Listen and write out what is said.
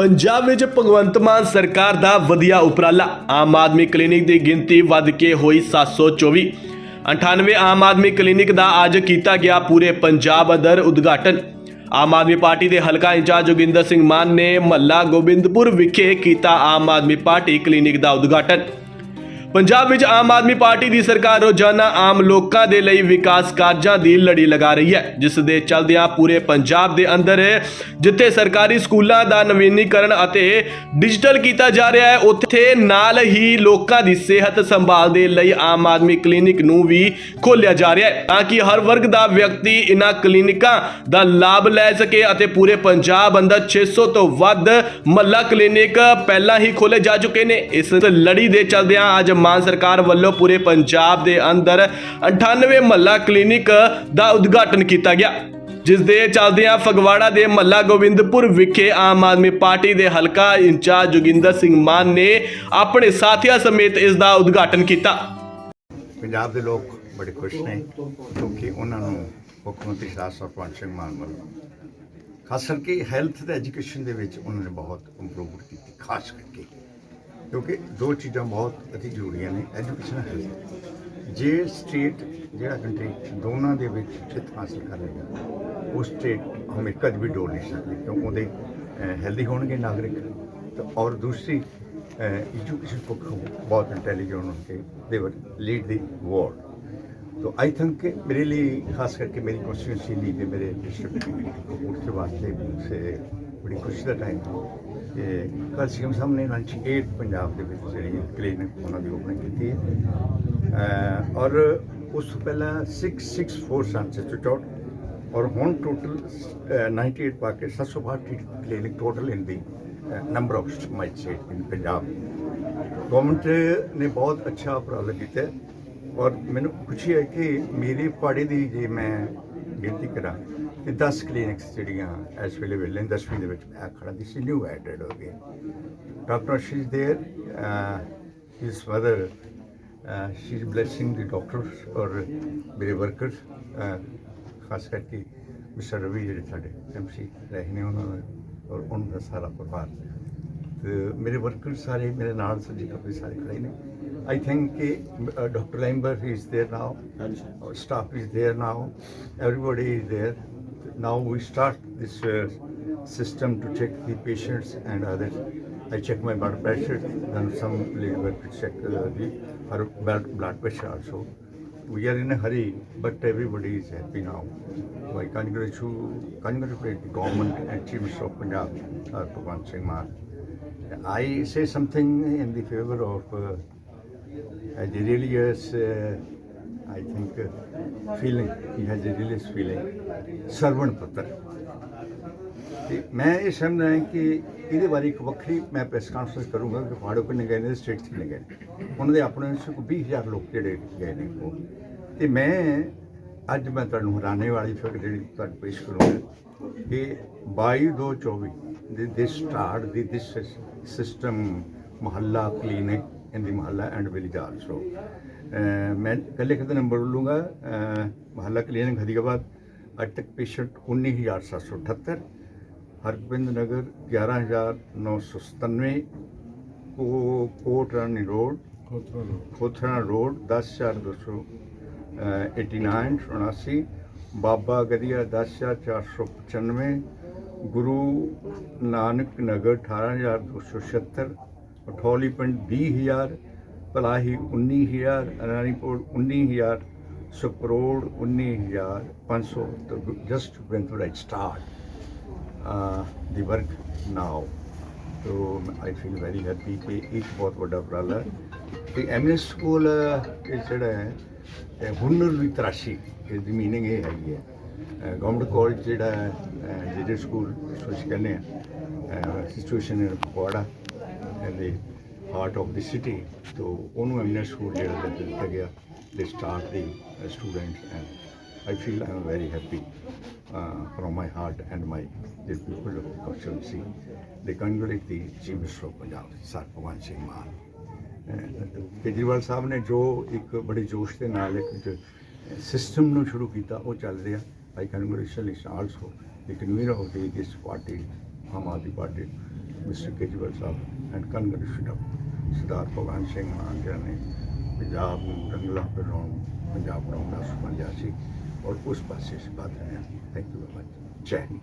ਪੰਜਾਬ ਵਿੱਚ ਭਗਵੰਤ ਮਾਨ ਸਰਕਾਰ ਦਾ ਵਧੀਆ ਉਪਰਾਲਾ, ਆਮ ਆਦਮੀ ਕਲੀਨਿਕ ਦੀ ਗਿਣਤੀ ਵੱਧ ਕੇ ਹੋਈ 724 98 ਆਮ ਆਦਮੀ ਕਲੀਨਿਕ ਦਾ ਅੱਜ ਕੀਤਾ ਗਿਆ ਪੂਰੇ ਪੰਜਾਬ ਅੰਦਰ ਉਦਘਾਟਨ। ਆਮ ਆਦਮੀ ਪਾਰਟੀ ਦੇ ਹਲਕਾ ਇੰਚਾਰਜ ਜੋਗਿੰਦਰ ਸਿੰਘ ਮਾਨ ਨੇ ਮਹੱਲਾ ਗੋਬਿੰਦਪੁਰ ਵਿਖੇ ਕੀਤਾ ਆਮ ਆਦਮੀ ਪਾਰਟੀ ਕਲੀਨਿਕ ਦਾ ਉਦਘਾਟਨ। ਪੰਜਾਬ ਵਿੱਚ ਆਮ ਆਦਮੀ ਪਾਰਟੀ ਦੀ ਸਰਕਾਰ ਰੋਜ਼ਾਨਾ ਆਮ ਲੋਕਾਂ ਦੇ ਲਈ ਵਿਕਾਸ ਕਾਰਜਾਂ ਦੀ ਲੜੀ ਲਗਾ ਰਹੀ ਹੈ, ਜਿਸ ਦੇ ਚਲਦਿਆਂ ਪੂਰੇ ਪੰਜਾਬ ਦੇ ਅੰਦਰ ਜਿੱਥੇ ਸਰਕਾਰੀ ਸਕੂਲਾਂ ਦਾ ਨਵੀਨੀਕਰਨ ਅਤੇ ਡਿਜੀਟਲ ਕੀਤਾ ਜਾ ਰਿਹਾ ਹੈ, ਉੱਥੇ ਨਾਲ ਹੀ ਲੋਕਾਂ ਦੀ ਸਿਹਤ ਸੰਭਾਲ ਦੇ ਲਈ ਆਮ ਆਦਮੀ ਕਲੀਨਿਕ ਨੂੰ ਵੀ ਖੋਲਿਆ ਜਾ ਰਿਹਾ ਹੈ, ਤਾਂ ਕਿ ਹਰ ਵਰਗ ਦਾ ਵਿਅਕਤੀ ਇਹਨਾਂ ਕਲੀਨਿਕਾਂ ਦਾ ਲਾਭ ਲੈ ਸਕੇ ਅਤੇ ਪੂਰੇ ਪੰਜਾਬ ਅੰਦਰ 600 ਤੋਂ ਵੱਧ ਮੱਲਾ ਕਲੀਨਿਕ ਪਹਿਲਾਂ ਹੀ ਖੋਲੇ ਜਾ ਚੁੱਕੇ ਨੇ। ਇਸ ਲੜੀ ਦੇ ਚਲਦਿਆਂ ਅੱਜ ਮਾਨ ਸਰਕਾਰ ਵੱਲੋਂ ਪੂਰੇ ਪੰਜਾਬ ਦੇ ਅੰਦਰ 98 ਮੱਲਾ ਕਲੀਨਿਕ ਦਾ ਉਦਘਾਟਨ ਕੀਤਾ ਗਿਆ ਜਿਸ ਦੇ ਚੱਲਦਿਆਂ ਫਗਵਾੜਾ ਦੇ ਮੱਲਾ ਗੋਬਿੰਦਪੁਰ ਵਿਖੇ ਆਮ ਆਦਮੀ ਪਾਰਟੀ ਦੇ ਹਲਕਾ ਇੰਚਾਰਜ ਜੋਗਿੰਦਰ ਸਿੰਘ ਮਾਨ ਨੇ ਆਪਣੇ ਸਾਥੀਆਂ ਸਮੇਤ ਇਸ ਦਾ ਉਦਘਾਟਨ ਕੀਤਾ। ਪੰਜਾਬ ਦੇ ਲੋਕ ਬੜੇ ਖੁਸ਼ ਨੇ, ਕਿਉਂਕਿ ਉਹਨਾਂ ਨੂੰ ਮੁੱਖ ਮੰਤਰੀ ਸਰਪੰਚ ਸਿੰਘ ਮਾਨ ਵੱਲੋਂ, ਖਾਸ ਕਰਕੇ ਹੈਲਥ ਤੇ ਐਜੂਕੇਸ਼ਨ ਦੇ ਵਿੱਚ ਉਹਨਾਂ ਨੇ ਬਹੁਤ ਇੰਪਰੂਵਮੈਂਟ ਕੀਤੀ, ਖਾਸ ਕਰਕੇ। ਕਿਉਂਕਿ ਦੋ ਚੀਜ਼ਾਂ ਬਹੁਤ ਅਤੀ ਜ਼ਰੂਰੀਆਂ ਨੇ ਐਜੂਕੇਸ਼ਨ ਹੈਲਥ ਜੇ ਸਟੇਟ ਜਿਹੜਾ ਕੰਟਰੀ ਦੋਨਾਂ ਦੇ ਵਿੱਚ ਜਿੱਤ ਹਾਸਲ ਕਰ ਲੇਗਾ ਉਹ ਸਟੇਟ ਹਮੇ ਕਦ ਵੀ ਡੋਲ ਨਹੀਂ ਸਕਦੀ ਕਿਉਂਕਿ ਉਹਦੇ ਹੈਲਦੀ ਹੋਣਗੇ ਨਾਗਰਿਕ ਤੇ ਔਰ ਦੂਸਰੀ एजुकेशन पक्षों बहुत इंटेलिजेंट होंगे they were lead the world तो आई थिंक कि मेरे लिए खास करके मेरी कॉन्स्टिट्यूंसी ली के मेरे डिस्ट्रिक्ट उसके वास्ते से बड़ी खुशी का टाइम कि ਤੇ ਕਲਸੀਅਮ ਸਾਹਮਣੇ 98 ਪੰਜਾਬ ਦੇ ਵਿੱਚ ਜਿਹੜੀ ਕਲੀਨਿਕ ਉਹਨਾਂ ਦੀ ਓਪਨਿੰਗ ਕੀਤੀ ਹੈ। ਔਰ ਉਸ ਤੋਂ ਪਹਿਲਾਂ 664 ਸਾਇੰਸ ਇੰਸਟੀਚਿਊਟ ਔਰ ਹੁਣ ਟੋਟਲ 98 ਪਾ ਕੇ 762 clinic total in the number of my state in Punjab. Government ਨੇ ਬਹੁਤ ਅੱਛਾ ਉਪਰਾਲਾ ਕੀਤਾ ਔਰ ਮੈਨੂੰ ਖੁਸ਼ੀ ਹੈ ਕਿ ਮੇਰੇ ਪਾੜੇ ਦੀ ਜੇ ਮੈਂ ਗਿਣਤੀ ਕਰਾਂ ਕਿ 10 ਕਲੀਨਿਕਸ ਜਿਹੜੀਆਂ ਇਸ ਵੇਲੇ ਵੇਲੇ 10ਵੀਂ ਦੇ ਵਿੱਚ ਮੈਂ ਖੜਾ ਦੀ ਸੀ ਨਿਊ ਐਡਡ ਹੋ ਗਏ doctor she is there his mother she is blessing the doctors ਔਰ ਮੇਰੇ ਵਰਕਰਸ ਖਾਸ ਕਰਕੇ ਮਿਸਟਰ ਰਵੀ ਜਿਹੜੇ ਸਾਡੇ ਐਮਸੀ ਰਹੇ ਨੇ ਉਹਨਾਂ ਨੂੰ ਔਰ ਉਹਨਾਂ ਦਾ ਸਾਰਾ ਪਰਿਵਾਰ ਤੇ ਮੇਰੇ ਵਰਕਰ ਸਾਰੇ ਮੇਰੇ ਨਾਲ ਸੱਜੀ ਖੱਬੇ ਸਾਰੇ ਖੜੇ ਨੇ I think uh, uh Dr. Lambert is there now, our staff is there now, everybody is there. Now we start this uh, system to check the patients and others. I check my blood pressure, then some little bit check uh, the blood pressure also. We are in a hurry, but everybody is happy now. So I congratulate, congratulate the government and Chief Minister of Punjab, uh, Singh Mahan. I say something in the favor of uh, a religious, uh, I think, uh, feeling. He has a religious feeling. ਸਰਵਣ ਪੁੱਤਰ ਤੇ ਮੈਂ ਇਹ ਸਮਝਦਾ ਹਾਂ ਕਿ ਇਹਦੇ ਬਾਰੇ ਇੱਕ ਵੱਖਰੀ ਮੈਂ ਪ੍ਰੈਸ ਕਾਨਫਰੰਸ ਕਰੂੰਗਾ ਕਿ ਫਾੜੋ ਕਿੰਨੇ ਗਏ ਨੇ ਸਟੇਟ ਕਿੰਨੇ ਗਏ ਨੇ। ਉਹਨਾਂ ਦੇ ਆਪਣੇ ਵਿੱਚ ਕੋਈ 20000 ਲੋਕ ਜਿਹੜੇ ਗਏ ਨੇ ਉਹ ਤੇ ਮੈਂ ਅੱਜ ਮੈਂ ਤੁਹਾਨੂੰ ਹਰਾਣੇ ਵਾਲੀ ਫਿਗਰ ਜਿਹੜੀ ਤੁਹਾਨੂੰ ਪੇਸ਼ ਕਰੂੰਗਾ ਕਿ 2224 the this start the this system mohalla clinic in the mohalla and village also ਮੈਂ ਕੱਲੇ ਕਿਤੇ ਨੰਬਰ ਬੋਲੂੰਗਾ ਮੁਹੱਲਾ ਕਲੀਨਿਕ ਹਰੀਆਬਾਦ ਅੱਜ ਤੱਕ ਪੇਸ਼ੈਂਟ 19778 ਹਰਗੋਬਿੰਦ ਨਗਰ 11997 ਕੋ ਕੋਟ ਰਾਣੀ ਰੋਡ ਖੋਥਰਾ ਰੋਡ 10289 89 ਬਾਬਾ ਗਦੀਆ 10495 ਗੁਰੂ ਨਾਨਕ ਨਗਰ 18276 ਪਠੋਲੀ ਪਿੰਡ 20000 Bhalahi 19000 Ananipur 19000 Suprod 19500 so just when to like start uh, the work now so I feel very happy ਕਿ ਇੱਕ ਬਹੁਤ ਵੱਡਾ ਉਪਰਾਲਾ ਹੈ। ਤੇ ਐਮਐਸ ਸਕੂਲ ਇਹ ਜਿਹੜਾ ਹੈ ਇਹ ਹੁਨਰ ਦੀ ਤਰਾਸ਼ੀ ਇਸ ਦੀ ਮੀਨਿੰਗ ਇਹ ਹੈਗੀ ਹੈ। ਗਵਰਨਮੈਂਟ ਕਾਲਜ ਜਿਹੜਾ ਹੈ ਜਿਹੜੇ ਸਕੂਲ ਸੋਚ ਕਹਿੰਦੇ ਆ ਸਿਚੁਏਸ਼ਨ ਹੈ pakora. And the heart of the city ਤੋਂ ਉਹਨੂੰ ਐਮਐਸ ਸਕੂਲ ਜਿਹੜਾ ਦੇ ਦਿੱਤਾ ਗਿਆ ਦੇ start the students and I feel I am very happy uh, from my heart and my the people of constituency. They congratulate the Chief Minister of Punjab, Sir Bhagwan Singh Mann. ਅਹ ਕੇਜਰੀਵਾਲ ਸਾਹਿਬ ਨੇ ਜੋ ਇੱਕ ਬੜੇ ਜੋਸ਼ ਦੇ ਨਾਲ ਇੱਕ system ਨੂੰ ਸ਼ੁਰੂ ਕੀਤਾ ਉਹ ਚੱਲ ਰਿਹਾ I congratulation also the convener of the this party Aam Aadmi Party mister Kejriwal sahib and congratulate Sardar Bhagwan Singh Mann ਜੀ ਨੇ ਪੰਜਾਬ ਨੂੰ ਰੰਗਲਾ ਬਣਾਉਣ, ਪੰਜਾਬ ਬਣਾਉਣ ਦਾ ਸੁਪਨਾ ਲਿਆ ਸੀ ਔਰ ਉਸ ਪਾਸੇ ਅਸੀਂ ਵਧ ਰਹੇ ਹਾਂ। ਥੈਂਕ ਯੂ ਵੈਰੀ ਮਚ ਜੈ ਹਿੰਦ।